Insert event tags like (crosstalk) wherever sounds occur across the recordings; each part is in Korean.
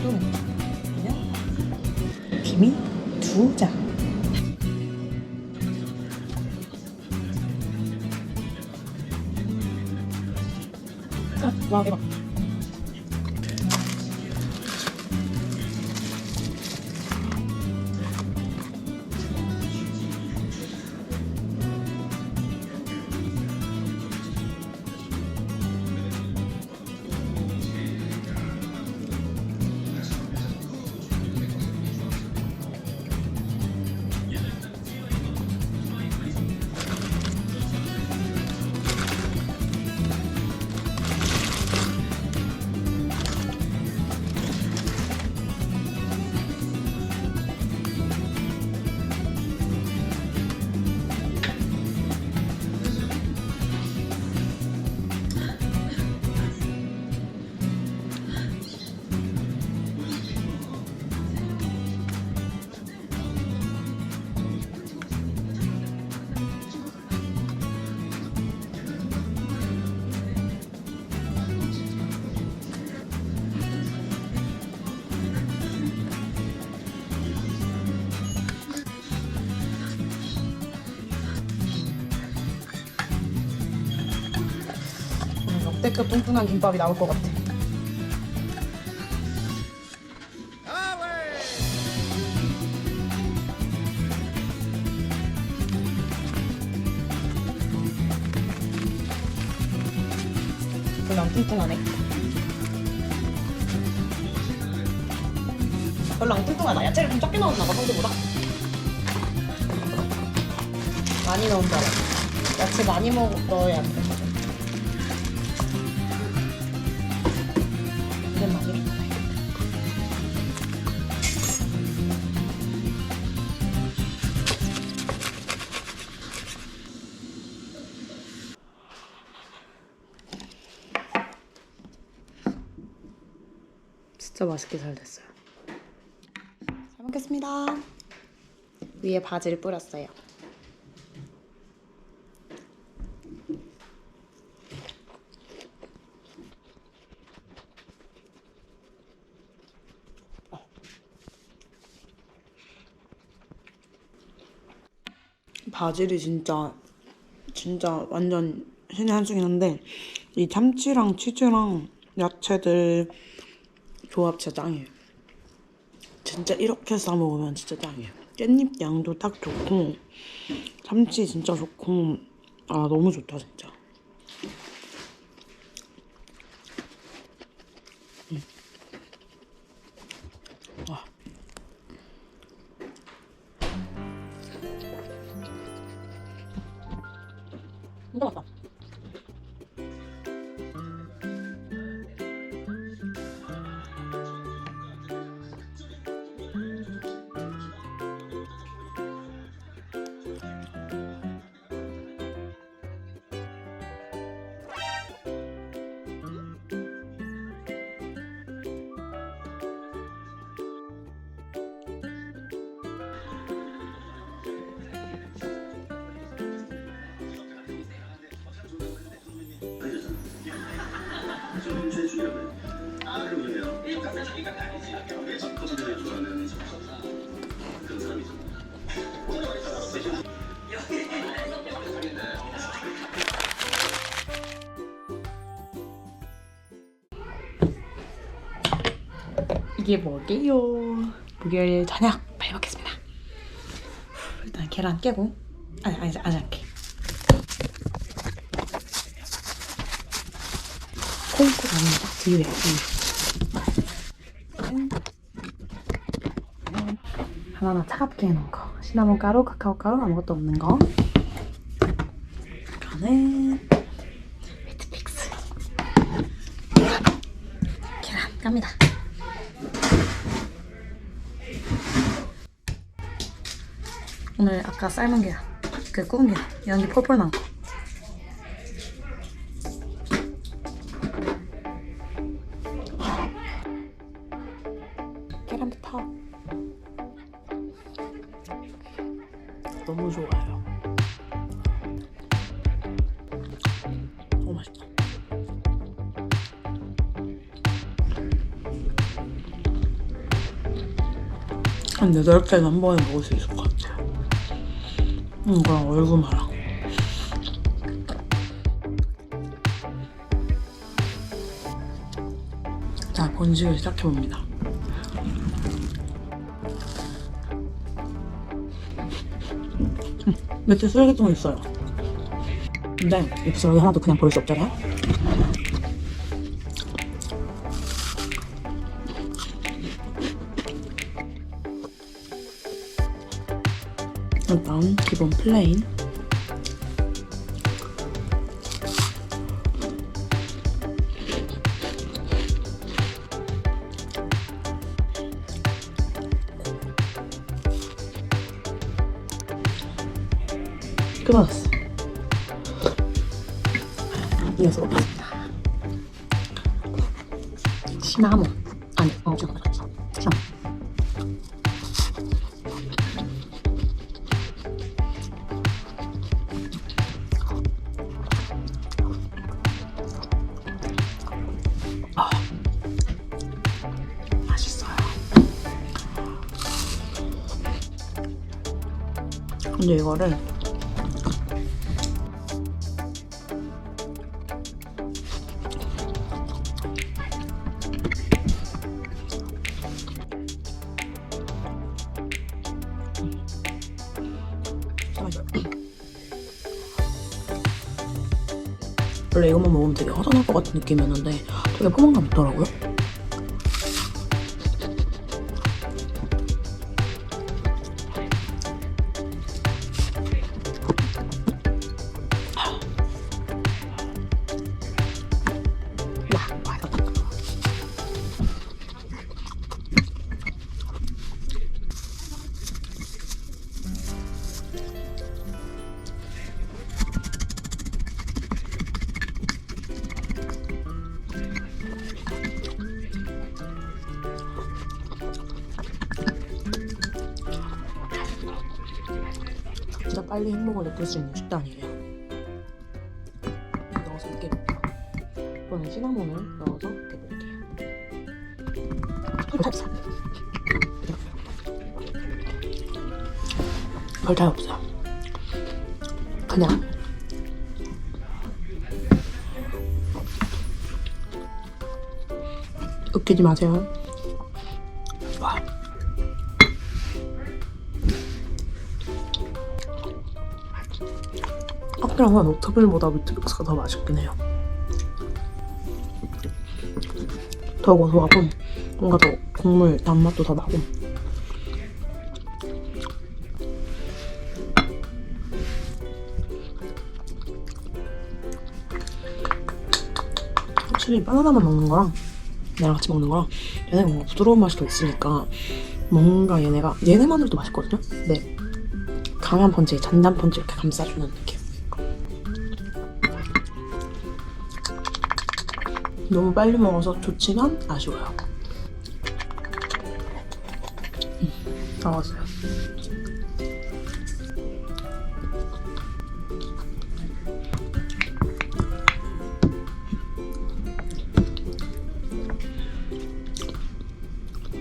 그래도 그냥 비밀 두자. 아, 와 대박. 역대급 뚱뚱한 김밥이 나올 것 같아. 별로 안 뚱뚱하네. 별로 안 뚱뚱하다. 야채를 좀 적게 넣었나 봐, 평소보다. 많이 넣은 줄 알았어. 야채 많이 먹, 넣어야 안 돼. 진짜 맛있게 잘 됐어요. 잘 먹겠습니다. 위에 바지를 뿌렸어요. 바질이 진짜 진짜 완전 신의 한 수긴 한데 이 참치랑 치즈랑 야채들 조합 진짜 짱이에요. 진짜 이렇게 싸 먹으면 진짜 짱이에요. 깻잎 양도 딱 좋고 참치 진짜 좋고 아 너무 좋다 진짜. 음. 와. 진짜 맛있다. 이게 뭐게요? 목요일 저녁 많이 먹겠습니다. 후, 일단 계란 깨고. 아니 아니 아니 않게 두유에 우유. 하나하나 차갑게 해놓은 거 시나몬 가루, 카카오 가루 아무것도 없는 거. 이거는 웨트픽스 계란 깝니다. 오늘 아까 삶은 계란, 그 구운 계란, 연기 난 거. 너무 좋아요. 너무 맛있다. 한 8개는 한 번에 먹을 수 있을 것 같아요. 음, 이거랑 얼굴마랑. 자, 번식을 시작해봅니다. 밑에 쓰레기통이 있어요. 근데 이 쓰레기 하나도 그냥 버릴 수 없잖아요. 일단 기본 플레인 끝났어 이어서 먹겠습니다. 시나몬 아니 어 시나몬 시나몬 맛있어요. 근데 이거를 원래 이것만 먹으면 되게 허전할 것 같은 느낌이었는데 되게 포만감 있더라고요. 빨리 행복을 느낄 수 있는 식단이에요. 넣어서 이렇게 볼게요. 이번엔 시나몬을 넣어서 이렇게 볼게요. 별 차이 없어요. 그냥 웃기지 마세요. 커피랑은 오트밀보다 미트박스가 더 맛있긴 해요. 더 고소하고 뭔가 더 국물 단맛도 더 나고 확실히 바나나만 먹는 거랑 얘랑 같이 먹는 거랑 얘네가 뭔가 부드러운 맛이 더 있으니까 뭔가 얘네가 얘네만으로도 맛있거든요? 네 강한 펀치, 잔단 펀치 이렇게 감싸주는 느낌 너무 빨리 먹어서 좋지만 아쉬워요. 음, 나왔어요.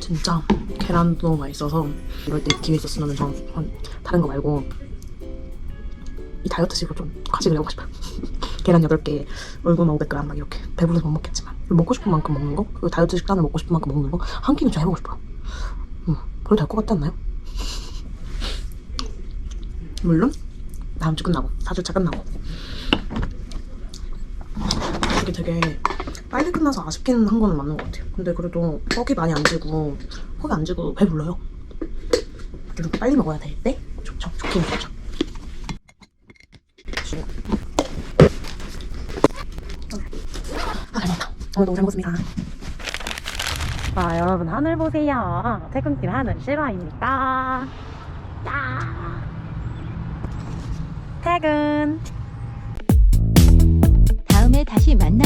진짜 계란도 너무 맛있어서 이럴 때 기회 있었으면 전 한- 다른 거 말고 이 다이어트식으로 좀 과식을 해보고 싶어요. (laughs) 계란 8개, 얼굴만 500g 막 이렇게 배불러서 못 먹겠지만 먹고 싶은 만큼 먹는 거, 그리고 다이어트 식단을 먹고 싶은 만큼 먹는 거 한 끼는 좀 해보고 싶어요. 음, 그래도 될 것 같지 않나요? 물론 다음 주 끝나고 4주차 끝나고 이게 되게 빨리 끝나서 아쉽긴 한 거는 맞는 것 같아요. 근데 그래도 뻑이 많이 안 지고 뻑이 안 지고 배불러요. 이렇게 빨리 먹어야 될 때 좋죠. 좋긴 좋죠. 아, 잘 먹었다. 오늘 너무 잘 먹었습니다. 자, 여러분 하늘 보세요. 퇴근길 하늘 실화입니까? 야! 퇴근. 다음에 다시 만나